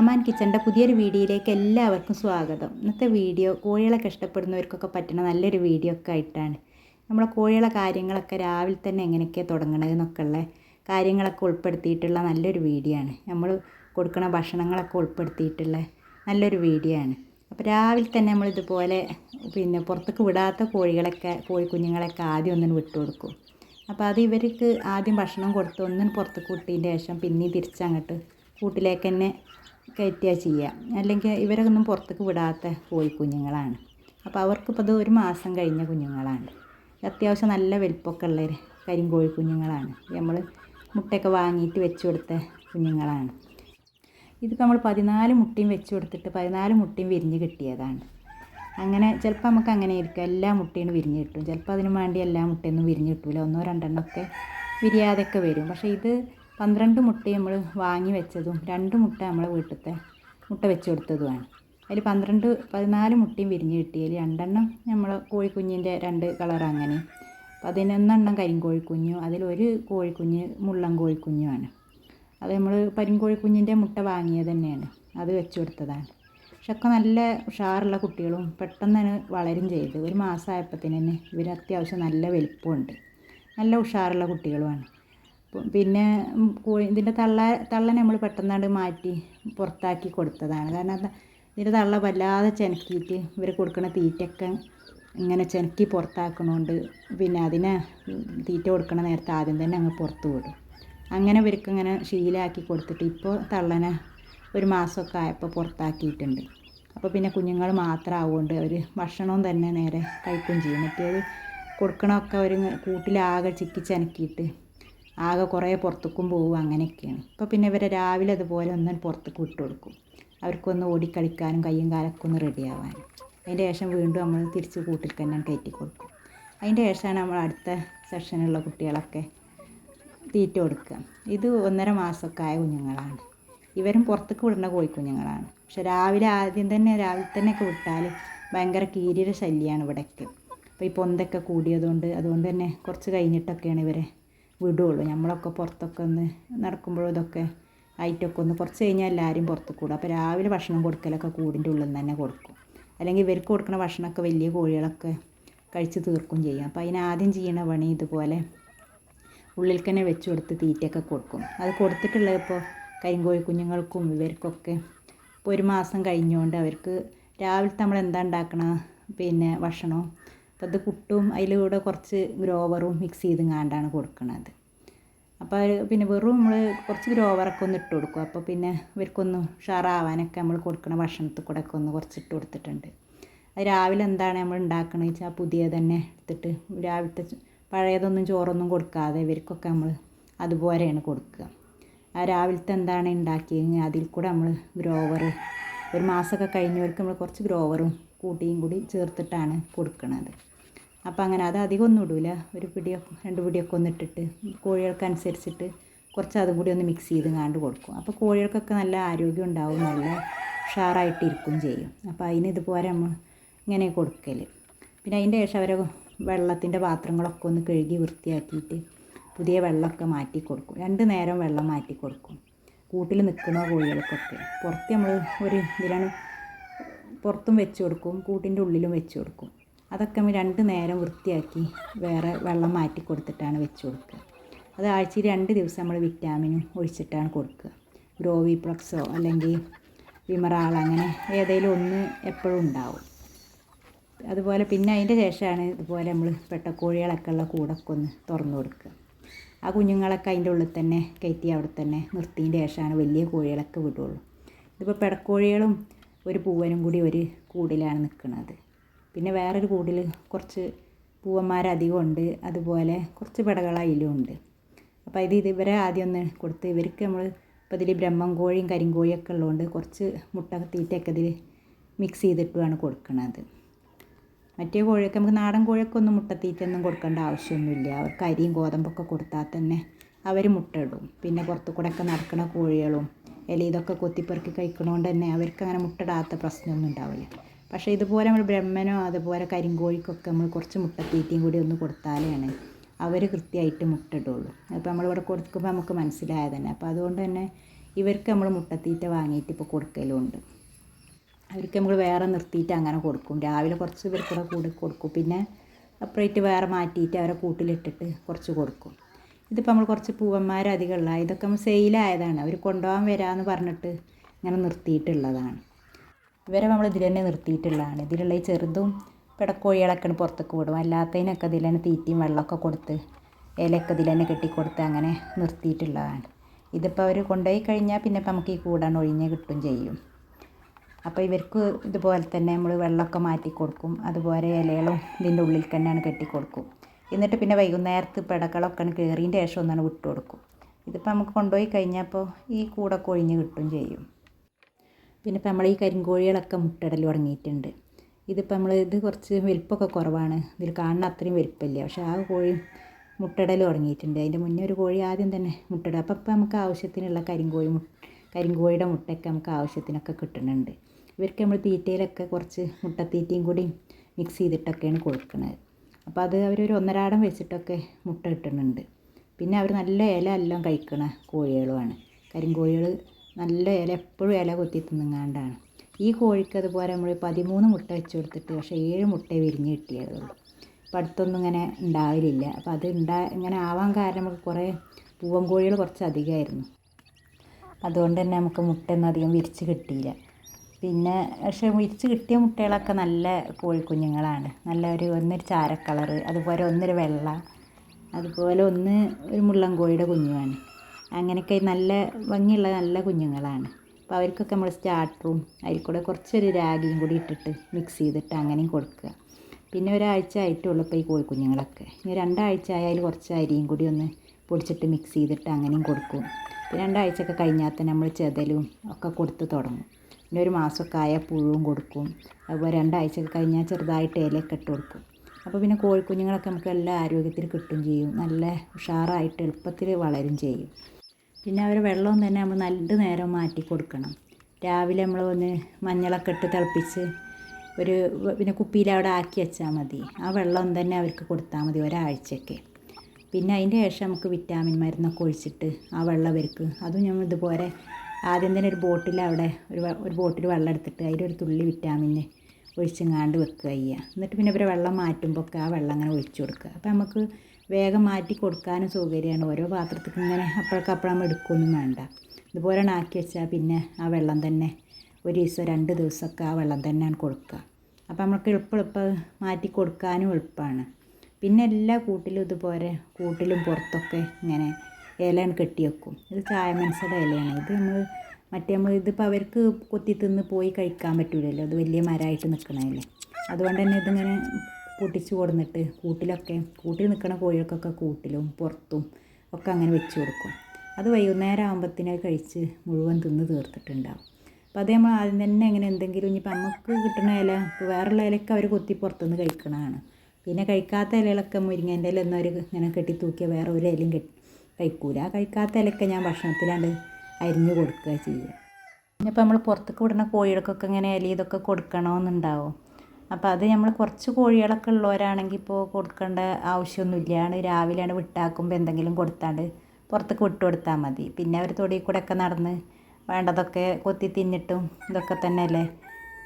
അമാൻ കിച്ചന്റെ പുതിയൊരു വീഡിയോയിലേക്ക് എല്ലാവർക്കും സ്വാഗതം. ഇന്നത്തെ വീഡിയോ കോഴികളൊക്കെ ഇഷ്ടപ്പെടുന്നവർക്കൊക്കെ പറ്റുന്ന നല്ലൊരു വീഡിയോ ഒക്കെ ആയിട്ടാണ്. നമ്മളെ കോഴികളെ കാര്യങ്ങളൊക്കെ രാവിലെ തന്നെ എങ്ങനെയൊക്കെ തുടങ്ങണതെന്നൊക്കെ ഉള്ള കാര്യങ്ങളൊക്കെ ഉൾപ്പെടുത്തിയിട്ടുള്ള നല്ലൊരു വീഡിയോ ആണ്. നമ്മൾ കൊടുക്കുന്ന ഭക്ഷണങ്ങളൊക്കെ ഉൾപ്പെടുത്തിയിട്ടുള്ള നല്ലൊരു വീഡിയോ ആണ്. അപ്പോൾ രാവിലെ തന്നെ നമ്മൾ ഇതുപോലെ പിന്നെ പുറത്തേക്ക് വിടാത്ത കോഴികളൊക്കെ കോഴി കുഞ്ഞുങ്ങളൊക്കെ ആദ്യം ഒന്നിന് വിട്ടു കൊടുക്കും. അപ്പോൾ അത് ഇവർക്ക് ആദ്യം ഭക്ഷണം കൊടുത്ത് ഒന്നിന് പുറത്തേക്ക് വിട്ടതിന്റെ ശേഷം പിന്നെയും തിരിച്ചങ്ങോട്ട് കൂട്ടിലേക്ക് തന്നെ കയറ്റുക ചെയ്യുക. അല്ലെങ്കിൽ ഇവരൊന്നും പുറത്തേക്ക് വിടാത്ത കോഴിക്കുഞ്ഞുങ്ങളാണ് അപ്പോൾ അവർക്കിപ്പോൾ അത് ഒരു മാസം കഴിഞ്ഞ കുഞ്ഞുങ്ങളാണ്. അത്യാവശ്യം നല്ല വലിപ്പമൊക്കെ ഉള്ള കരിങ്കോഴി കുഞ്ഞുങ്ങളാണ്. നമ്മൾ മുട്ടയൊക്കെ വാങ്ങിയിട്ട് വെച്ച് കൊടുത്ത കുഞ്ഞുങ്ങളാണ്. ഇതിപ്പോൾ നമ്മൾ പതിനാല് മുട്ടയും വെച്ച് കൊടുത്തിട്ട് പതിനാല് മുട്ടയും വിരിഞ്ഞ് കിട്ടിയതാണ്. അങ്ങനെ ചിലപ്പോൾ നമുക്ക് അങ്ങനെ ആയിരിക്കും എല്ലാ മുട്ടയും വിരിഞ്ഞ് കിട്ടും. ചിലപ്പോൾ അതിന് വേണ്ടി എല്ലാ മുട്ടയൊന്നും വിരിഞ്ഞ് കിട്ടില്ല ഒന്നോ രണ്ടെണ്ണമൊക്കെ വിരിയാതെയൊക്കെ വരും. പക്ഷേ ഇത് പന്ത്രണ്ട് മുട്ട നമ്മൾ വാങ്ങി വെച്ചതും രണ്ട് മുട്ട നമ്മൾ വീട്ടിലത്തെ മുട്ട വെച്ച് കൊടുത്തതുമാണ്. അതിൽ പന്ത്രണ്ട് പതിനാല് മുട്ടയും വിരിഞ്ഞ് കിട്ടിയതിൽ രണ്ടെണ്ണം നമ്മൾ കോഴിക്കുഞ്ഞിന്റെ രണ്ട് കളർ അങ്ങനെ. പതിനൊന്നെണ്ണം കരിങ്കോഴിക്കുഞ്ഞും അതിലൊരു കോഴിക്കുഞ്ഞ് മുള്ളൻ കോഴിക്കുഞ്ഞുമാണ്. അത് നമ്മൾ പരിങ്കോഴിക്കുഞ്ഞിന്റെ മുട്ട വാങ്ങിയത് തന്നെയാണ്. അത് വെച്ച് കൊടുത്തതാണ്. പക്ഷെ ഒക്കെ നല്ല ഉഷാറുള്ള കുട്ടികളും പെട്ടെന്ന് തന്നെ വളരും ചെയ്ത്. ഒരു മാസമായപ്പോഴത്തേന് തന്നെ ഇവർ അത്യാവശ്യം നല്ല വലിപ്പമുണ്ട്. നല്ല ഉഷാറുള്ള കുട്ടികളുമാണ്. പിന്നെ ഇതിന്റെ തള്ള തള്ള നമ്മൾ പെട്ടെന്നാണ്ട് മാറ്റി പുറത്താക്കി കൊടുത്തതാണ്. കാരണം ഇതിന്റെ തള്ള വല്ലാതെ ചെനക്കിയിട്ട് ഇവർ കൊടുക്കുന്ന തീറ്റയൊക്കെ ഇങ്ങനെ ചെനക്കി പുറത്താക്കണോണ്ട് പിന്നെ അതിനെ തീറ്റ കൊടുക്കണ നേരത്തെ ആദ്യം തന്നെ അങ്ങ് പുറത്ത് വിടും. അങ്ങനെ ഇവർക്ക് ഇങ്ങനെ ശീലമാക്കി കൊടുത്തിട്ട് ഇപ്പോൾ തള്ളനെ ഒരു മാസമൊക്കെ ആയപ്പോൾ പുറത്താക്കിയിട്ടുണ്ട്. അപ്പോൾ പിന്നെ കുഞ്ഞുങ്ങൾ മാത്രം ആവുകൊണ്ട് അവർ ഭക്ഷണവും തന്നെ നേരെ കഴിക്കുകയും ചെയ്യും. മറ്റേത് കൊടുക്കണമൊക്കെ അവർ കൂട്ടിലാകെ ചിക്കി ചനക്കിയിട്ട് ആകെ കുറേ പുറത്തേക്കും പോകും അങ്ങനെയൊക്കെയാണ്. ഇപ്പോൾ പിന്നെ ഇവരെ രാവിലെ അതുപോലെ ഒന്നും പുറത്തേക്ക് വിട്ട് കൊടുക്കും. അവർക്കൊന്ന് ഓടിക്കളിക്കാനും കയ്യും കാലൊക്കെ ഒന്ന് റെഡിയാവാനും അതിന്റെ ശേഷം വീണ്ടും നമ്മൾ തിരിച്ച് കൂട്ടിൽ തന്നെ കയറ്റി കൊടുക്കും. അതിന്റെ ശേഷമാണ് നമ്മൾ അടുത്ത സെക്ഷനുള്ള കുട്ടികളൊക്കെ തീറ്റ കൊടുക്കുക. ഇത് ഒന്നര മാസമൊക്കെ ആയ കുഞ്ഞുങ്ങളാണ്. ഇവരും പുറത്തേക്ക് വിടുന്ന കോഴിക്കുഞ്ഞുങ്ങളാണ്. പക്ഷെ രാവിലെ ആദ്യം തന്നെ രാവിലെ തന്നെയൊക്കെ വിട്ടാൽ ഭയങ്കര കീരിയുടെ ശല്യമാണ് ഇവിടെയൊക്കെ അപ്പോൾ ഈ പൊന്തൊക്കെ കൂടിയതുകൊണ്ട് അതുകൊണ്ട് തന്നെ കുറച്ച് കഴിഞ്ഞിട്ടൊക്കെയാണ് ഇവരെ വിടുകയുള്ളൂ നമ്മളൊക്കെ പുറത്തൊക്കെ ഒന്ന് നടക്കുമ്പോഴും ഇതൊക്കെ ആയിട്ടൊക്കെ ഒന്ന് കുറച്ച് കഴിഞ്ഞാൽ എല്ലാവരും പുറത്ത് കൂടും. അപ്പോൾ രാവിലെ ഭക്ഷണം കൊടുക്കലൊക്കെ കൂടിന്റെ ഉള്ളിൽ നിന്ന് തന്നെ കൊടുക്കും. അല്ലെങ്കിൽ ഇവർക്ക് കൊടുക്കുന്ന ഭക്ഷണമൊക്കെ വലിയ കോഴികളൊക്കെ കഴിച്ച് തീർക്കും ചെയ്യും. അപ്പോൾ അതിനാദ്യം ചെയ്യണ പണി ഇതുപോലെ ഉള്ളിൽ തന്നെ വെച്ച് കൊടുത്ത് തീറ്റയൊക്കെ കൊടുക്കും. അത് കൊടുത്തിട്ടുള്ളത് ഇപ്പോൾ കരിങ്കോഴി കുഞ്ഞുങ്ങൾക്കും ഇവർക്കൊക്കെ ഇപ്പോൾ ഒരു മാസം കഴിഞ്ഞുകൊണ്ട് അവർക്ക് രാവിലത്തെ നമ്മൾ എന്താ ഉണ്ടാക്കണ പിന്നെ ഭക്ഷണവും അപ്പോൾ അത് പുട്ടും അതിലൂടെ കുറച്ച് ഗ്രോവറും മിക്സ് ചെയ്ത് കാണ്ടാണ് കൊടുക്കുന്നത് അപ്പോൾ പിന്നെ വെറും നമ്മൾ കുറച്ച് ഗ്രോവറൊക്കെ ഒന്ന് ഇട്ട് കൊടുക്കും. അപ്പോൾ പിന്നെ ഇവർക്കൊന്ന് ഉഷാറാവാനൊക്കെ നമ്മൾ കൊടുക്കുന്ന ഭക്ഷണത്തിൽ കൂടെ ഒക്കെ ഒന്ന് കുറച്ച് ഇട്ട് കൊടുത്തിട്ടുണ്ട്. അത് രാവിലെ എന്താണ് നമ്മൾ ഉണ്ടാക്കണത് വെച്ചാൽ പുതിയ തന്നെ എടുത്തിട്ട് രാവിലത്തെ പഴയതൊന്നും ചോറൊന്നും കൊടുക്കാതെ ഇവർക്കൊക്കെ നമ്മൾ അതുപോലെയാണ് കൊടുക്കുക. ആ രാവിലത്തെ എന്താണ് ഉണ്ടാക്കിയെങ്കിൽ അതിൽ കൂടെ നമ്മൾ ഗ്രോവർ ഒരു മാസമൊക്കെ കഴിഞ്ഞവർക്ക് നമ്മൾ കുറച്ച് ഗ്രോവറും കൂട്ടിയും കൂടി ചേർത്തിട്ടാണ് കൊടുക്കുന്നത് അപ്പോൾ അങ്ങനെ അത് അധികം ഒന്നും ഇടില്ല ഒരു പിടിയോ രണ്ട് പിടിയൊക്കെ ഒന്ന് ഇട്ടിട്ട് കോഴികൾക്കനുസരിച്ചിട്ട് കുറച്ച് അതും കൂടി ഒന്ന് മിക്സ് ചെയ്ത് കാണ്ട് കൊടുക്കും. അപ്പോൾ കോഴികൾക്കൊക്കെ നല്ല ആരോഗ്യം ഉണ്ടാവും നല്ല ഉഷാറായിട്ട് ഇരിക്കും ചെയ്യും. അപ്പോൾ അതിന് ഇതുപോലെ നമ്മൾ ഇങ്ങനെ കൊടുക്കൽ പിന്നെ അതിന്റെ ശേഷം അവരെ വെള്ളത്തിന്റെ പാത്രങ്ങളൊക്കെ ഒന്ന് കഴുകി വൃത്തിയാക്കിയിട്ട് പുതിയ വെള്ളമൊക്കെ മാറ്റി കൊടുക്കും. രണ്ട് നേരം വെള്ളം മാറ്റി കൊടുക്കും. കൂട്ടിൽ നിൽക്കുന്ന കോഴികൾക്കൊക്കെ. പുറത്ത് നമ്മൾ ഒരു ഇതിലാണ് പുറത്തും വെച്ച് കൊടുക്കും കൂട്ടിന്റെ ഉള്ളിലും വെച്ച് കൊടുക്കും. അതൊക്കെ രണ്ട് നേരം വൃത്തിയാക്കി വേറെ വെള്ളം മാറ്റി കൊടുത്തിട്ടാണ് വെച്ച് കൊടുക്കുക. അത് ആഴ്ചയിൽ രണ്ട് ദിവസം നമ്മൾ വിറ്റാമിനും ഒഴിച്ചിട്ടാണ് കൊടുക്കുക. ഗ്രോവി പ്ലക്സോ അല്ലെങ്കിൽ വിമറാൾ അങ്ങനെ ഏതെങ്കിലും ഒന്ന് എപ്പോഴും ഉണ്ടാവും. അതുപോലെ പിന്നെ അതിന്റെ ശേഷമാണ് ഇതുപോലെ നമ്മൾ പെട്ടക്കോഴികളൊക്കെ ഉള്ള കൂടൊക്കെ ഒന്ന് തുറന്നു കൊടുക്കുക. ആ കുഞ്ഞുങ്ങളൊക്കെ അതിന്റെ ഉള്ളിൽ തന്നെ കയറ്റി അവിടെ തന്നെ നിർത്തിയതിന്റെ ശേഷമാണ് വലിയ കോഴികളൊക്കെ വിടുള്ളൂ. ഇതിപ്പോൾ പെടക്കോഴികളും ഒരു പൂവനും കൂടി ഒരു കൂടിലാണ് നിൽക്കുന്നത്. പിന്നെ വേറൊരു കൂടിൽ കുറച്ച് പൂവന്മാരധികം ഉണ്ട്. അതുപോലെ കുറച്ച് പെടകൾ ഉണ്ട്. അപ്പോൾ ഇത് ഇവരെ ആദ്യം ഒന്ന് കൊടുത്ത് ഇവർക്ക് നമ്മൾ ഇപ്പോൾ ഇതിൽ ബ്രഹ്മം കോഴിയും കരിങ്കോഴിയൊക്കെ ഉള്ളതുകൊണ്ട് കുറച്ച് മുട്ട തീറ്റയൊക്കെ ഇതിൽ മിക്സ് ചെയ്തിട്ടുമാണ് കൊടുക്കുന്നത് മറ്റേ കോഴിയൊക്കെ നമുക്ക് നാടൻ കോഴിയൊക്കെ ഒന്നും മുട്ടത്തീറ്റൊന്നും കൊടുക്കേണ്ട ആവശ്യമൊന്നുമില്ല. അവർക്ക് അരിയും ഗോതമ്പൊക്കെ കൊടുത്താൽ തന്നെ അവർ മുട്ട ഇടും. പിന്നെ പുറത്തു കൂടെ ഒക്കെ നടക്കുന്ന കോഴികളും ഇല ഇതൊക്കെ കൊത്തിപ്പെറുക്കി കഴിക്കണോണ്ട് തന്നെ അവർക്ക് അങ്ങനെ മുട്ടയിടാത്ത പ്രശ്നമൊന്നും ഉണ്ടാവില്ല. പക്ഷേ ഇതുപോലെ നമ്മൾ ബ്രഹ്മനോ അതുപോലെ കരിങ്കോഴിക്കൊക്കെ നമ്മൾ കുറച്ച് മുട്ടത്തീറ്റയും കൂടി ഒന്ന് കൊടുത്താലാണ് അവർ കൃത്യമായിട്ട് മുട്ടിട്ടുള്ളൂ അപ്പോൾ നമ്മളിവിടെ കൊടുക്കുമ്പോൾ നമുക്ക് മനസ്സിലായത് തന്നെ. അപ്പോൾ അതുകൊണ്ട് തന്നെ ഇവർക്ക് നമ്മൾ മുട്ടത്തീറ്റ വാങ്ങിയിട്ട് ഇപ്പോൾ കൊടുക്കലുണ്ട്. അവർക്ക് നമ്മൾ വേറെ നിർത്തിയിട്ട് അങ്ങനെ കൊടുക്കും. രാവിലെ കുറച്ച് ഇവർക്കൂടെ കൂടി കൊടുക്കും. പിന്നെ അപ്പുറമായിട്ട് വേറെ മാറ്റിയിട്ട് അവരെ കൂട്ടിലിട്ടിട്ട് കുറച്ച് കൊടുക്കും. ഇതിപ്പോൾ നമ്മൾ കുറച്ച് പൂവന്മാരധികമുള്ള ഇതൊക്കെ നമ്മൾ സെയിലായതാണ്. അവർ കൊണ്ടുപോകാൻ വരാമെന്ന് പറഞ്ഞിട്ട് ഇങ്ങനെ നിർത്തിയിട്ടുള്ളതാണ്. ഇവരെ നമ്മൾ ഇതിൽ തന്നെ നിർത്തിയിട്ടുള്ളതാണ്. ഇതിലുള്ള ഈ ചെറുതും പിടക്കോഴികളൊക്കെ പുറത്തേക്ക് വിടും. അല്ലാത്തതിനൊക്കെ ഇതിൽ തന്നെ തീറ്റയും വെള്ളമൊക്കെ കൊടുത്ത് ഇലയൊക്കെ ഇതിൽ തന്നെ കെട്ടിക്കൊടുത്ത് അങ്ങനെ നിർത്തിയിട്ടുള്ളതാണ്. ഇതിപ്പോൾ അവർ കൊണ്ടുപോയി കഴിഞ്ഞാൽ പിന്നെ ഇപ്പം നമുക്ക് ഈ കൂടാൻ ഒഴിഞ്ഞ് കിട്ടും ചെയ്യും. അപ്പോൾ ഇവർക്ക് ഇതുപോലെ തന്നെ നമ്മൾ വെള്ളമൊക്കെ മാറ്റി കൊടുക്കും. അതുപോലെ ഇലകളും ഇതിന്റെ ഉള്ളിൽ തന്നെയാണ് കെട്ടിക്കൊടുക്കും. എന്നിട്ട് പിന്നെ വൈകുന്നേരത്ത് പിടകളൊക്കെ കയറിയതിന്റെ ശേഷം ഒന്നാണ് വിട്ടു കൊടുക്കും. ഇതിപ്പോൾ നമുക്ക് കൊണ്ടുപോയി കഴിഞ്ഞപ്പോൾ ഈ കൂടൊക്കെ ഒഴിഞ്ഞ് കിട്ടും ചെയ്യും. പിന്നെ ഇപ്പം നമ്മൾ ഈ കരിങ്കോഴികളൊക്കെ മുട്ടയിടൽ തുടങ്ങിയിട്ടുണ്ട്. ഇതിപ്പോൾ നമ്മൾ ഇത് കുറച്ച് വലിപ്പമൊക്കെ കുറവാണ്. ഇതിൽ കാണുന്ന അത്രയും വലിപ്പമില്ല. പക്ഷേ ആ കോഴി മുട്ടയിടൽ തുടങ്ങിയിട്ടുണ്ട്. അതിന്റെ മുന്നേ ഒരു കോഴി ആദ്യം തന്നെ മുട്ടയിടുക അപ്പം ഇപ്പം നമുക്ക് ആവശ്യത്തിനുള്ള കരിങ്കോഴി കരിങ്കോഴിയുടെ മുട്ടയൊക്കെ നമുക്ക് ആവശ്യത്തിനൊക്കെ കിട്ടുന്നുണ്ട്. ഇവർക്ക് നമ്മൾ തീറ്റയിലൊക്കെ കുറച്ച് മുട്ടത്തീറ്റയും കൂടി മിക്സ് ചെയ്തിട്ടൊക്കെയാണ് കൊടുക്കുന്നത്. അപ്പോൾ അത് അവരൊരു ഒന്നരാടം വെച്ചിട്ടൊക്കെ മുട്ട കിട്ടുന്നുണ്ട്. പിന്നെ അവർ നല്ല ഇല എല്ലാം കഴിക്കണ കോഴികളുമാണ്. കരിങ്കോഴികൾ നല്ല ഇല എപ്പോഴും ഇല കൊത്തി തിന്നുങ്ങാണ്ടാണ്. ഈ കോഴിക്ക് അതുപോലെ നമ്മൾ പതിമൂന്ന് മുട്ട വെച്ച് കൊടുത്തിട്ട് പക്ഷേ ഏഴ് മുട്ട വിരിഞ്ഞ് കിട്ടിയതുള്ളൂ അപ്പം അടുത്തൊന്നും ഇങ്ങനെ ഉണ്ടാവലില്ല. അപ്പോൾ അത് ഉണ്ടാ ഇങ്ങനെ ആവാൻ കാരണം നമുക്ക് കുറേ പൂവൻ കോഴികൾ കുറച്ച് അധികമായിരുന്നു. അതുകൊണ്ട് തന്നെ നമുക്ക് മുട്ടയൊന്നും അധികം വിരിച്ച് കിട്ടിയില്ല. പിന്നെ പക്ഷേ വിരിച്ച് കിട്ടിയ മുട്ടകളൊക്കെ നല്ല കോഴിക്കുഞ്ഞുങ്ങളാണ്. നല്ല ഒരു ഒന്നൊരു ചാരക്കളറ് കളറ് അതുപോലെ ഒന്നൊരു വെള്ള അതുപോലെ ഒന്ന് ഒരു മുള്ളൻ കോഴിയുടെ കുഞ്ഞുമാണ്. അങ്ങനെയൊക്കെ നല്ല ഭംഗിയുള്ള നല്ല കുഞ്ഞുങ്ങളാണ്. അപ്പോൾ അവർക്കൊക്കെ നമ്മൾ സ്റ്റാർട്ടറും അതിൽ കൂടെ കുറച്ചൊരു രാഗിയും കൂടി ഇട്ടിട്ട് മിക്സ് ചെയ്തിട്ട് അങ്ങനെയും കൊടുക്കുക. പിന്നെ ഒരാഴ്ച ആയിട്ടുള്ളൂ ഇപ്പോൾ ഈ കോഴി കുഞ്ഞുങ്ങളൊക്കെ. ഇനി രണ്ടാഴ്ച ആയാൽ കുറച്ച് അരിയും കൂടി ഒന്ന് പൊടിച്ചിട്ട് മിക്സ് ചെയ്തിട്ട് അങ്ങനെയും കൊടുക്കും. പിന്നെ രണ്ടാഴ്ചയൊക്കെ കഴിഞ്ഞാൽ തന്നെ നമ്മൾ ചെതലും ഒക്കെ കൊടുത്ത് തുടങ്ങും. പിന്നെ ഒരു മാസമൊക്കെ ആയാൽ പുഴുവും കൊടുക്കും. അതുപോലെ രണ്ടാഴ്ചയൊക്കെ കഴിഞ്ഞാൽ ചെറുതായിട്ട് ഇലയൊക്കെ ഇട്ട് കൊടുക്കും. അപ്പോൾ പിന്നെ കോഴിക്കുഞ്ഞുങ്ങളൊക്കെ നമുക്ക് എല്ലാ ആരോഗ്യത്തിൽ കിട്ടും ചെയ്യും. നല്ല ഉഷാറായിട്ട് എളുപ്പത്തിൽ വളരും ചെയ്യും. പിന്നെ അവർ വെള്ളവും തന്നെ നമ്മൾ നല്ല നേരം മാറ്റി കൊടുക്കണം. രാവിലെ നമ്മൾ ഒന്ന് മഞ്ഞളൊക്കെ ഇട്ട് തിളപ്പിച്ച് ഒരു പിന്നെ കുപ്പിയിൽ അവിടെ ആക്കി വെച്ചാൽ മതി. ആ വെള്ളം തന്നെ അവർക്ക് കൊടുത്താൽ മതി ഒരാഴ്ചയൊക്കെ. പിന്നെ അതിന്റെ ശേഷം നമുക്ക് വിറ്റാമിൻ മരുന്നൊക്കെ ഒഴിച്ചിട്ട് ആ വെള്ളം അവർക്ക് അതും ഞങ്ങൾ ഇതുപോലെ ആദ്യം തന്നെ ഒരു ബോട്ടിൽ അവിടെ ഒരു ഒരു ബോട്ടിൽ വെള്ളം എടുത്തിട്ട് അതിലൊരു തുള്ളി വിറ്റാമിന് ഒഴിച്ചെങ്ങാണ്ട് വെക്കുക ചെയ്യുക. എന്നിട്ട് പിന്നെ ഇവരെ വെള്ളം മാറ്റുമ്പോൾ ഒക്കെ ആ വെള്ളം അങ്ങനെ ഒഴിച്ചു കൊടുക്കുക. അപ്പോൾ നമുക്ക് വേഗം മാറ്റി കൊടുക്കാനും സൗകര്യമാണ്. ഓരോ പാത്രത്തിൽ ഇങ്ങനെ അപ്പോഴേക്കപ്പോഴും എടുക്കൊന്നും വേണ്ട. ഇതുപോലെ ആക്കി വെച്ചാൽ പിന്നെ ആ വെള്ളം തന്നെ ഒരു ദിവസം രണ്ട് ദിവസമൊക്കെ ആ വെള്ളം തന്നെയാണ് കൊടുക്കുക. അപ്പോൾ നമുക്ക് എളുപ്പം എളുപ്പം മാറ്റി കൊടുക്കാനും എളുപ്പമാണ്. പിന്നെ എല്ലാ കൂട്ടിലും ഇതുപോലെ കൂട്ടിലും പുറത്തൊക്കെ ഇങ്ങനെ ഇലയാണ് കെട്ടി വെക്കും. ഇത് ചായ മനസ്സിലെ ഇലയാണ്. ഇത് നമ്മൾ മറ്റേ നമ്മൾ ഇതിപ്പോൾ അവർക്ക് കൊത്തി തിന്ന് പോയി കഴിക്കാൻ പറ്റില്ലല്ലോ അത് വലിയ മരമായിട്ട് നിൽക്കണതല്ലേ. അതുകൊണ്ട് തന്നെ ഇതിങ്ങനെ പൊട്ടിച്ച് കൊടുന്നിട്ട് കൂട്ടിലൊക്കെ കൂട്ടിൽ നിൽക്കുന്ന കോഴികൾക്കൊക്കെ കൂട്ടിലും പുറത്തും ഒക്കെ അങ്ങനെ വെച്ച് കൊടുക്കും. അത് വൈകുന്നേരം ആകുമ്പത്തിന് കഴിച്ച് മുഴുവൻ തിന്ന് തീർത്തിട്ടുണ്ടാവും. അപ്പോൾ അത് നമ്മൾ ആദ്യം തന്നെ അങ്ങനെ എന്തെങ്കിലും ഇനിയിപ്പോൾ നമുക്ക് കിട്ടുന്ന ഇല ഇപ്പോൾ വേറുള്ള ഇലയൊക്കെ അവർ കൊത്തി പുറത്തുനിന്ന് കഴിക്കണതാണ്. പിന്നെ കഴിക്കാത്ത ഇലകളൊക്കെ മുരിങ്ങേന്റെ ഇല ഇങ്ങനെ കെട്ടി തൂക്കിയ വേറെ ഒരു ഇലയും കെട്ടി കഴിക്കൂല. ആ കഴിക്കാത്ത ഇലയൊക്കെ ഞാൻ ഭക്ഷണത്തിലാണ്ട് അരിഞ്ഞ് കൊടുക്കുക ചെയ്യുക. ഇനിയിപ്പോൾ നമ്മൾ പുറത്തേക്ക് വിടുന്ന കോഴികൾക്കൊക്കെ ഇങ്ങനെ ഇല ഇതൊക്കെ കൊടുക്കണമെന്നുണ്ടാവും. അപ്പോൾ അത് നമ്മൾ കുറച്ച് കോഴികളൊക്കെ ഉള്ളവരാണെങ്കിൽ ഇപ്പോൾ കൊടുക്കേണ്ട ആവശ്യമൊന്നുമില്ല രാവിലെയാണ് വിട്ടാക്കുമ്പോൾ എന്തെങ്കിലും കൊടുത്താണ്ട് പുറത്തേക്ക് വിട്ട് കൊടുത്താൽ മതി. പിന്നെ അവർ തൊടിയിൽ കൂടെ ഒക്കെ നടന്ന് വേണ്ടതൊക്കെ കൊത്തി തിന്നിട്ടും ഇതൊക്കെ തന്നെ അല്ലേ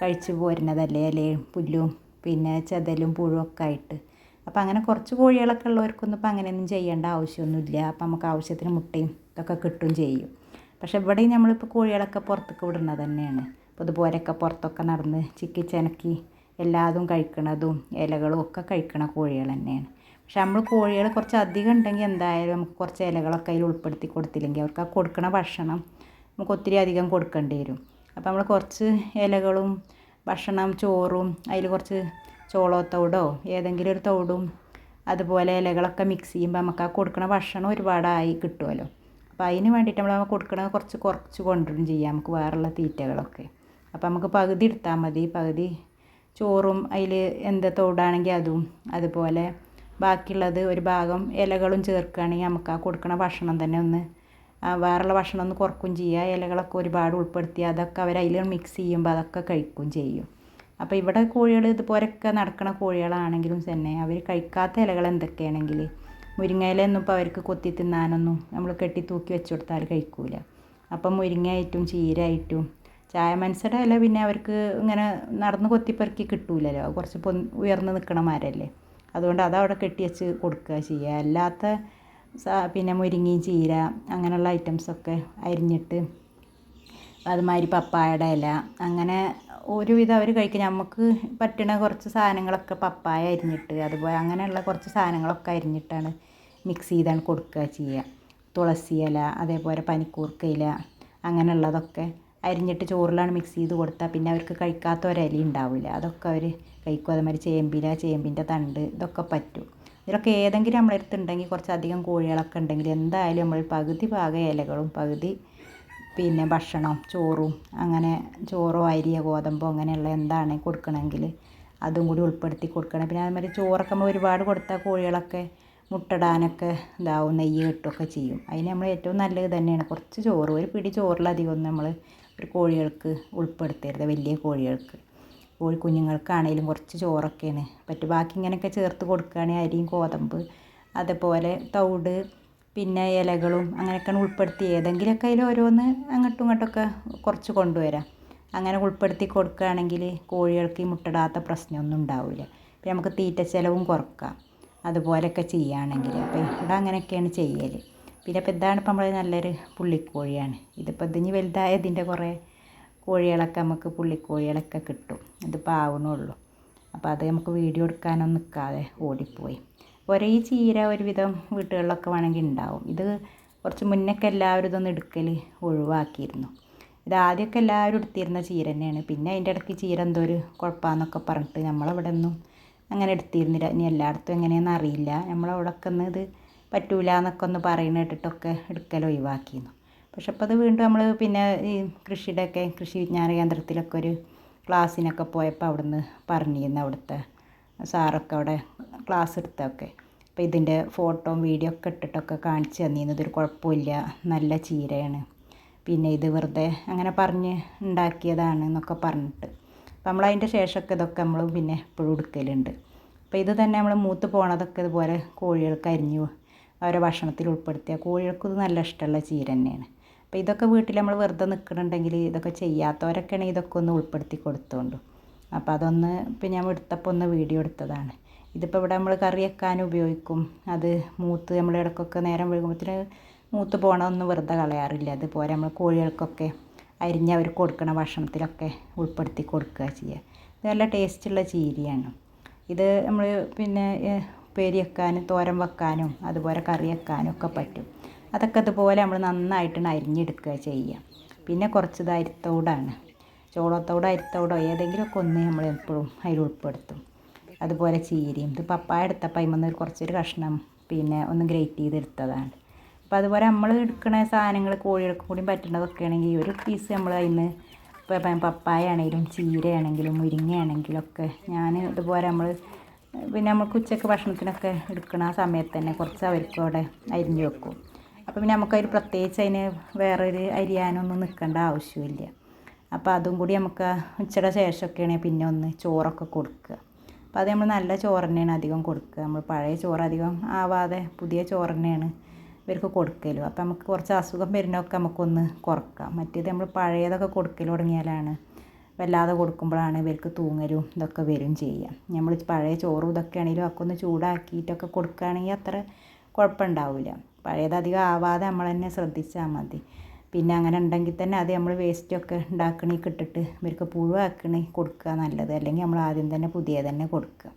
കഴിച്ചു പോരുന്നതല്ലേ ഇലയും പുല്ലും പിന്നെ ചെതലും പുഴുവൊക്കെ ആയിട്ട്. അപ്പോൾ അങ്ങനെ കുറച്ച് കോഴികളൊക്കെ ഉള്ളവർക്കൊന്നും ഇപ്പോൾ അങ്ങനെയൊന്നും ചെയ്യേണ്ട ആവശ്യമൊന്നുമില്ല. അപ്പോൾ നമുക്ക് ആവശ്യത്തിന് മുട്ടയും ഇതൊക്കെ കിട്ടും ചെയ്യും. പക്ഷേ ഇവിടെയും നമ്മളിപ്പോൾ കോഴികളൊക്കെ പുറത്തേക്ക് വിടുന്നത് തന്നെയാണ്. അപ്പോൾ ഇതുപോലെയൊക്കെ പുറത്തൊക്കെ നടന്ന് ചിക്കി ചെനക്കി എല്ലാതും കഴിക്കണതും ഇലകളും ഒക്കെ കഴിക്കണ കോഴികൾ തന്നെയാണ്. പക്ഷെ നമ്മൾ കോഴികൾ കുറച്ച് അധികം ഉണ്ടെങ്കിൽ എന്തായാലും നമുക്ക് കുറച്ച് ഇലകളൊക്കെ അതിൽ ഉൾപ്പെടുത്തി കൊടുത്തില്ലെങ്കിൽ അവർക്ക് ആ കൊടുക്കണ ഭക്ഷണം നമുക്ക് ഒത്തിരി അധികം കൊടുക്കേണ്ടി വരും. അപ്പോൾ നമ്മൾ കുറച്ച് ഇലകളും ഭക്ഷണം ചോറും അതിൽ കുറച്ച് ചോളത്തോടോ ഏതെങ്കിലും ഒരു തോടും അതുപോലെ ഇലകളൊക്കെ മിക്സ് ചെയ്യുമ്പോൾ നമുക്ക് ആ കൊടുക്കണ ഭക്ഷണം ഒരുപാടായി കിട്ടുമല്ലോ. അപ്പോൾ അതിന് വേണ്ടിയിട്ട് നമ്മൾ കൊടുക്കണത് കുറച്ച് കുറച്ച് കൊണ്ടുവരും ചെയ്യാം. നമുക്ക് വേറെയുള്ള തീറ്റകളൊക്കെ. അപ്പോൾ നമുക്ക് പകുതി എടുത്താൽ മതി. പകുതി ചോറും അതിൽ എന്ത് തോടാണെങ്കിൽ അതും അതുപോലെ. ബാക്കിയുള്ളത് ഒരു ഭാഗം ഇലകളും ചേർക്കുകയാണെങ്കിൽ നമുക്ക് ആ കൊടുക്കണ ഭക്ഷണം തന്നെ ഒന്ന് വേറെയുള്ള ഭക്ഷണം ഒന്ന് കുറക്കും ചെയ്യുക. ഇലകളൊക്കെ ഒരുപാട് ഉൾപ്പെടുത്തി അതൊക്കെ അവർ അതിൽ മിക്സ് ചെയ്യുമ്പോൾ അതൊക്കെ കഴിക്കുകയും ചെയ്യും. അപ്പോൾ ഇവിടെ കോഴികൾ ഇതുപോലൊക്കെ നടക്കുന്ന കോഴികളാണെങ്കിലും തന്നെ അവർ കഴിക്കാത്ത ഇലകൾ എന്തൊക്കെയാണെങ്കിൽ മുരിങ്ങയിലൊന്നും ഇപ്പോൾ അവർക്ക് കൊത്തി തിന്നാനൊന്നും നമ്മൾ കെട്ടി തൂക്കി വെച്ച് കൊടുത്താൽ കഴിക്കൂല. അപ്പം മുരിങ്ങയായിട്ടും ചീരയായിട്ടും ചായ മനസ്സയുടെ ഇല പിന്നെ അവർക്ക് ഇങ്ങനെ നടന്ന് കൊത്തിപ്പെറുക്കി കിട്ടൂലല്ലോ. കുറച്ച് പൊ ഉയർന്ന് നിൽക്കണ മരമല്ലേ അതുകൊണ്ട് അതവിടെ കെട്ടി വെച്ച് കൊടുക്കുക ചെയ്യുക. അല്ലാത്ത പിന്നെ മുരിങ്ങയും ചീര അങ്ങനെയുള്ള ഐറ്റംസൊക്കെ അരിഞ്ഞിട്ട് അതുമാതിരി പപ്പായയുടെ ഇല അങ്ങനെ ഒരുവിധം അവർ കഴിക്കും. നമുക്ക് പറ്റണ കുറച്ച് സാധനങ്ങളൊക്കെ പപ്പായ അരിഞ്ഞിട്ട് അതുപോലെ അങ്ങനെയുള്ള കുറച്ച് സാധനങ്ങളൊക്കെ അരിഞ്ഞിട്ടാണ് മിക്സ് ചെയ്താണ് കൊടുക്കുക ചെയ്യുക. തുളസി ഇല അതേപോലെ പനിക്കൂർക്ക ഇല അങ്ങനെയുള്ളതൊക്കെ അരിഞ്ഞിട്ട് ചോറിലാണ് മിക്സ് ചെയ്ത് കൊടുത്താൽ പിന്നെ അവർക്ക് കഴിക്കാത്ത ഒരലി ഉണ്ടാവില്ല അതൊക്കെ അവർ കഴിക്കും. അതേമാതിരി ചേമ്പില ചേമ്പിന്റെ തണ്ട് ഇതൊക്കെ പറ്റും. ഇതിലൊക്കെ ഏതെങ്കിലും നമ്മുടെ അടുത്ത് ഉണ്ടെങ്കിൽ കുറച്ചധികം കോഴികളൊക്കെ ഉണ്ടെങ്കിൽ എന്തായാലും നമ്മൾ പകുതി ഭാഗം ഇലകളും പകുതി പിന്നെ ഭക്ഷണം ചോറും അങ്ങനെ ചോറോ അരിയോ ഗോതമ്പോ അങ്ങനെയുള്ള എന്താണ് കൊടുക്കണമെങ്കിൽ അതും കൂടി ഉൾപ്പെടുത്തി കൊടുക്കണം. പിന്നെ അതേമാതിരി ചോറൊക്കെ നമ്മൾ ഒരുപാട് കൊടുത്താൽ കോഴികളൊക്കെ മുട്ടടാനൊക്കെ ഇതാവും നെയ്യ് കിട്ടുകയൊക്കെ ചെയ്യും. അതിന് നമ്മൾ ഏറ്റവും നല്ലത് തന്നെയാണ് കുറച്ച് ചോറ് ഒരു പിടി ചോറിലധികം നമ്മൾ ഒരു കോഴികൾക്ക് ഉൾപ്പെടുത്തരുത് വലിയ കോഴികൾക്ക്. കോഴി കുഞ്ഞുങ്ങൾക്കാണെങ്കിലും കുറച്ച് ചോറൊക്കെയാണ്. പറ്റും ബാക്കി ഇങ്ങനെയൊക്കെ ചേർത്ത് കൊടുക്കുകയാണെങ്കിൽ അരിയും ഗോതമ്പ് അതേപോലെ തവിട് പിന്നെ ഇലകളും അങ്ങനെയൊക്കെയാണ് ഉൾപ്പെടുത്തി. ഏതെങ്കിലുമൊക്കെ അതിൽ ഓരോന്ന് അങ്ങോട്ടും ഇങ്ങോട്ടൊക്കെ കുറച്ച് കൊണ്ടുവരാം. അങ്ങനെ ഉൾപ്പെടുത്തി കൊടുക്കുകയാണെങ്കിൽ കോഴികൾക്ക് ഈ മുട്ടടാത്ത പ്രശ്നമൊന്നും ഉണ്ടാവില്ല. പിന്നെ നമുക്ക് തീറ്റ ചിലവും കുറക്കാം. അതുപോലെയൊക്കെ ചെയ്യുകയാണെങ്കിൽ. അപ്പോൾ ഇവിടെ അങ്ങനെയൊക്കെയാണ് ചെയ്യൽ പിന്നെ ഇപ്പം ഇതാണ് ഇപ്പം നമ്മൾ നല്ലൊരു പുള്ളിക്കോഴിയാണ്. ഇതിപ്പോൾ ഇതിന് വലുതായ ഇതിന്റെ കുറേ കോഴികളൊക്കെ നമുക്ക് പുള്ളിക്കോഴികളൊക്കെ കിട്ടും. ഇതിപ്പോൾ ആവണുള്ളൂ. അപ്പോൾ അത് നമുക്ക് വീഡിയോ എടുക്കാനൊന്നും നിൽക്കാതെ ഓടിപ്പോയി. ഒരേ ചീര ഒരുവിധം വീട്ടുകളിലൊക്കെ വേണമെങ്കിൽ ഉണ്ടാവും. ഇത് കുറച്ച് മുന്നൊക്കെ എല്ലാവരും ഇതൊന്ന് എടുക്കൽ ഒഴിവാക്കിയിരുന്നു. ഇത് ആദ്യമൊക്കെ എല്ലാവരും എടുത്തിരുന്ന ചീര തന്നെയാണ്. പിന്നെ അതിന്റെ ഇടയ്ക്ക് ചീര എന്തോ ഒരു കുഴപ്പമാണെന്നൊക്കെ പറഞ്ഞിട്ട് നമ്മളവിടെ ഒന്നും അങ്ങനെ എടുത്തിരുന്നില്ല. ഇനി എല്ലായിടത്തും എങ്ങനെയാണെന്ന് അറിയില്ല. നമ്മളവിടെയൊക്കെ ഒന്ന് ഇത് പറ്റൂല എന്നൊക്കെ ഒന്ന് പറയുന്ന കേട്ടിട്ടൊക്കെ എടുക്കൽ ഒഴിവാക്കിയിരുന്നു. പക്ഷെ അപ്പോൾ അത് വീണ്ടും നമ്മൾ പിന്നെ ഈ കൃഷിയുടെയൊക്കെ കൃഷി വിജ്ഞാന കേന്ദ്രത്തിലൊക്കെ ഒരു ക്ലാസ്സിനൊക്കെ പോയപ്പോൾ അവിടുന്ന് പറഞ്ഞിരുന്നു അവിടുത്തെ സാറൊക്കെ അവിടെ ക്ലാസ് എടുത്തൊക്കെ. അപ്പോൾ ഇതിന്റെ ഫോട്ടോയും വീഡിയോ ഒക്കെ ഇട്ടിട്ടൊക്കെ കാണിച്ച് തന്നിരുന്നു. ഇതൊരു കുഴപ്പമില്ല നല്ല ചീരയാണ്. പിന്നെ ഇത് വെറുതെ അങ്ങനെ പറഞ്ഞ് ഉണ്ടാക്കിയതാണ് എന്നൊക്കെ പറഞ്ഞിട്ട്. അപ്പം നമ്മൾ അതിന്റെ ശേഷമൊക്കെ ഇതൊക്കെ നമ്മൾ പിന്നെ എപ്പോഴും എടുക്കലുണ്ട്. അപ്പോൾ ഇത് തന്നെ നമ്മൾ മൂത്ത് പോണതൊക്കെ ഇതുപോലെ കോഴികൾക്ക് അരിഞ്ഞു അവരെ ഭക്ഷണത്തിൽ ഉൾപ്പെടുത്തിയ കോഴികൾക്കും ഇത് നല്ല ഇഷ്ടമുള്ള ചീര തന്നെയാണ്. അപ്പോൾ ഇതൊക്കെ വീട്ടിൽ നമ്മൾ വെറുതെ നിൽക്കുന്നുണ്ടെങ്കിൽ ഇതൊക്കെ ചെയ്യാത്തവരൊക്കെയാണെങ്കിൽ ഇതൊക്കെ ഒന്ന് ഉൾപ്പെടുത്തി കൊടുത്തോണ്ടു. അപ്പോൾ അതൊന്ന് ഇപ്പം ഞാൻ എടുത്തപ്പോൾ ഒന്ന് വീഡിയോ എടുത്തതാണ്. ഇതിപ്പോൾ ഇവിടെ നമ്മൾ കറി വെക്കാൻ ഉപയോഗിക്കും. അത് മൂത്ത് നമ്മൾ ഇടക്കൊക്കെ നേരം വൈകുമ്പോഴത്തേന് മൂത്ത് പോകണമൊന്നും വെറുതെ കളയാറില്ല. അതുപോലെ നമ്മൾ കോഴികൾക്കൊക്കെ അരിഞ്ഞ് അവർ കൊടുക്കണ ഭക്ഷണത്തിലൊക്കെ ഉൾപ്പെടുത്തി കൊടുക്കുക ചെയ്യുക. ഇത് നല്ല ടേസ്റ്റുള്ള ചീരയാണ്. ഇത് നമ്മൾ പിന്നെ ഉപ്പേരി വെക്കാനും തോരൻ വെക്കാനും അതുപോലെ കറി വെക്കാനും ഒക്കെ പറ്റും. അതൊക്കെ ഇതുപോലെ നമ്മൾ നന്നായിട്ടാണ് അരിഞ്ഞെടുക്കുക ചെയ്യുക. പിന്നെ കുറച്ച് അരിത്തോടാണ്. ചോളത്തോടോ അരിത്തോടോ ഏതെങ്കിലുമൊക്കെ ഒന്ന് നമ്മൾ എപ്പോഴും അതിൽ ഉൾപ്പെടുത്തും. അതുപോലെ ചീരയും. ഇത് പപ്പായ എടുത്തപ്പോൾ അതിൽ ഒരു കുറച്ചൊരു കഷ്ണം പിന്നെ ഒന്ന് ഗ്രേറ്റ് ചെയ്തെടുത്തതാണ് അപ്പോൾ അതുപോലെ നമ്മൾ എടുക്കുന്ന സാധനങ്ങൾ കോഴികൾക്ക് കൂടി പറ്റുന്നതൊക്കെ ആണെങ്കിൽ ഒരു പീസ് നമ്മൾ നിന്ന് ഇപ്പം പപ്പായ ആണെങ്കിലും ചീരയാണെങ്കിലും മുരിങ്ങയാണെങ്കിലും ഒക്കെ ഞാൻ ഇതുപോലെ നമ്മൾ പിന്നെ നമുക്ക് ഉച്ചയ്ക്ക് ഭക്ഷണത്തിനൊക്കെ എടുക്കണ ആ സമയത്ത് തന്നെ കുറച്ച് അവർക്ക് അവിടെ അരിഞ്ഞ് വെക്കും. അപ്പോൾ പിന്നെ നമുക്ക് നമുക്കതിൽ പ്രത്യേകിച്ച് അതിന് വേറൊരു അരിയാനൊന്നും നിൽക്കേണ്ട ആവശ്യമില്ല. അപ്പോൾ അതും കൂടി നമുക്ക് ഉച്ചയുടെ ശേഷമൊക്കെയാണെങ്കിൽ പിന്നെ ഒന്ന് ചോറൊക്കെ കൊടുക്കുക. അപ്പോൾ അത് നമ്മൾ നല്ല ചോറ് തന്നെയാണ് അധികം കൊടുക്കുക. നമ്മൾ പഴയ ചോറ് അധികം ആവാതെ പുതിയ ചോറ് തന്നെയാണ് ഇവർക്ക് കൊടുക്കലും. അപ്പോൾ നമുക്ക് കുറച്ച് അസുഖം വരുന്നതൊക്കെ നമുക്കൊന്ന് കുറക്കാം. മറ്റേത് നമ്മൾ പഴയതൊക്കെ കൊടുക്കൽ തുടങ്ങിയാലാണ് വല്ലാതെ കൊടുക്കുമ്പോഴാണ് ഇവർക്ക് തൂങ്ങലും ഇതൊക്കെ വരും ചെയ്യുക. നമ്മൾ പഴയ ചോറും ഇതൊക്കെ ആണെങ്കിലും ഒക്കെ ഒന്ന് ചൂടാക്കിയിട്ടൊക്കെ കൊടുക്കുകയാണെങ്കിൽ അത്ര കുഴപ്പമുണ്ടാവില്ല. പഴയത് അധികം ആവാതെ നമ്മൾ തന്നെ ശ്രദ്ധിച്ചാൽ മതി. പിന്നെ അങ്ങനെ ഉണ്ടെങ്കിൽ തന്നെ അത് നമ്മൾ വേസ്റ്റൊക്കെ ഉണ്ടാക്കണേ കിട്ടിട്ട് ഇവർക്ക് പുഴുവാക്കണേ കൊടുക്കുക നല്ലത്. അല്ലെങ്കിൽ നമ്മൾ ആദ്യം തന്നെ പുതിയത് തന്നെ കൊടുക്കുക.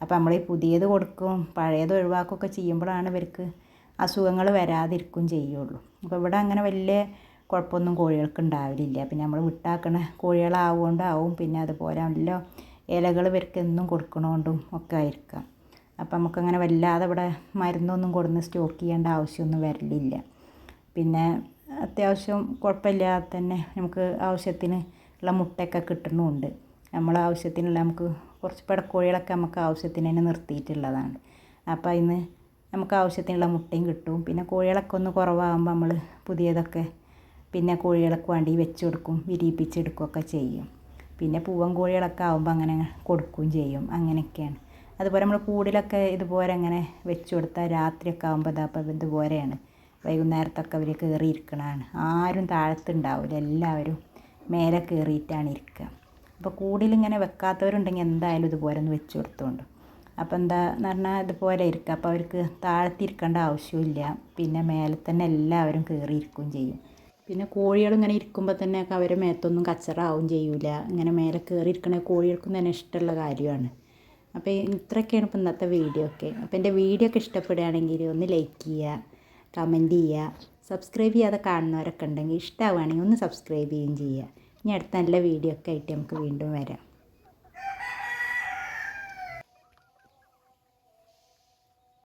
അപ്പോൾ നമ്മൾ ഈ പുതിയത് കൊടുക്കും പഴയത് ഒഴിവാക്കുകയൊക്കെ ചെയ്യുമ്പോഴാണ് ഇവർക്ക് അസുഖങ്ങൾ വരാതിരിക്കും ചെയ്യുള്ളൂ. അപ്പോൾ ഇവിടെ അങ്ങനെ വലിയ കുഴപ്പമൊന്നും കോഴികൾക്ക് ഉണ്ടാവലില്ല പിന്നെ നമ്മൾ വിട്ടാക്കണ കോഴികളാവുകൊണ്ടാവും. പിന്നെ അതുപോലെ നല്ല ഇലകൾ ഇവർക്ക് എന്നും കൊടുക്കണോണ്ടും ഒക്കെ ആയിരിക്കാം. അപ്പം നമുക്കങ്ങനെ വല്ലാതെ ഇവിടെ മരുന്നൊന്നും കൊടുന്ന് സ്റ്റോക്ക് ചെയ്യേണ്ട ആവശ്യമൊന്നും വരലില്ല. പിന്നെ അത്യാവശ്യം കുഴപ്പമില്ലാതെ തന്നെ നമുക്ക് ആവശ്യത്തിന് ഉള്ള മുട്ടയൊക്കെ കിട്ടുന്നുമുണ്ട് നമ്മൾ ആവശ്യത്തിനുള്ള നമുക്ക് കുറച്ച് പടക്കോഴികളൊക്കെ നമുക്ക് ആവശ്യത്തിന് തന്നെ നിർത്തിയിട്ടുള്ളതാണ്. അപ്പോൾ അതിന് നമുക്ക് ആവശ്യത്തിനുള്ള മുട്ടയും കിട്ടും. പിന്നെ കോഴികളൊക്കെ ഒന്ന് കുറവാകുമ്പോൾ നമ്മൾ പുതിയതൊക്കെ പിന്നെ കോഴികൾക്ക് വേണ്ടി വെച്ച് കൊടുക്കും വിരിയിപ്പിച്ചെടുക്കുകയൊക്കെ ചെയ്യും. പിന്നെ പൂവൻ കോഴികളൊക്കെ ആകുമ്പോൾ അങ്ങനെ കൊടുക്കുകയും ചെയ്യും. അങ്ങനെയൊക്കെയാണ്. അതുപോലെ നമ്മൾ കൂടിലൊക്കെ ഇതുപോലെ അങ്ങനെ വെച്ച് കൊടുത്താൽ രാത്രിയൊക്കെ ആകുമ്പോൾ ഇതാ ഇതുപോലെയാണ്. വൈകുന്നേരത്തൊക്കെ അവർ കയറി ഇരിക്കണതാണ് ആരും താഴത്തുണ്ടാവില്ല എല്ലാവരും മേലെ കയറിയിട്ടാണ് ഇരിക്കുക. അപ്പോൾ കൂടിലിങ്ങനെ വെക്കാത്തവരുണ്ടെങ്കിൽ എന്തായാലും ഇതുപോലെ ഒന്ന് വെച്ച് കൊടുത്തോണ്ട്. അപ്പോൾ എന്താന്ന് പറഞ്ഞാൽ ഇതുപോലെ ഇരിക്കുക. അപ്പോൾ അവർക്ക് താഴത്തിരിക്കേണ്ട ആവശ്യമില്ല പിന്നെ മേലെ തന്നെ എല്ലാവരും കയറി ഇരിക്കുകയും ചെയ്യും. പിന്നെ കോഴികൾ ഇങ്ങനെ ഇരിക്കുമ്പോൾ തന്നെ അവരെ മേത്തൊന്നും കച്ചറ ആവും ചെയ്യൂല. ഇങ്ങനെ മേലെ കയറി ഇരിക്കണ കോഴികൾക്കും തന്നെ ഇഷ്ടമുള്ള കാര്യമാണ്. അപ്പോൾ ഇത്രയൊക്കെയാണ് ഇപ്പോൾ ഇന്നത്തെ വീഡിയോ ഒക്കെ. അപ്പോൾ എന്റെ വീഡിയോ ഒക്കെ ഇഷ്ടപ്പെടുകയാണെങ്കിൽ ഒന്ന് ലൈക്ക് ചെയ്യുക കമന്റ് ചെയ്യുക സബ്സ്ക്രൈബ് ചെയ്യാതെ കാണുന്നവരൊക്കെ ഉണ്ടെങ്കിൽ ഇഷ്ടമാവുകയാണെങ്കിൽ ഒന്ന് സബ്സ്ക്രൈബ് ചെയ്യുകയും ചെയ്യുക. ഇനി അടുത്ത നല്ല വീഡിയോ ഒക്കെ ആയിട്ട് നമുക്ക് വീണ്ടും വരാം.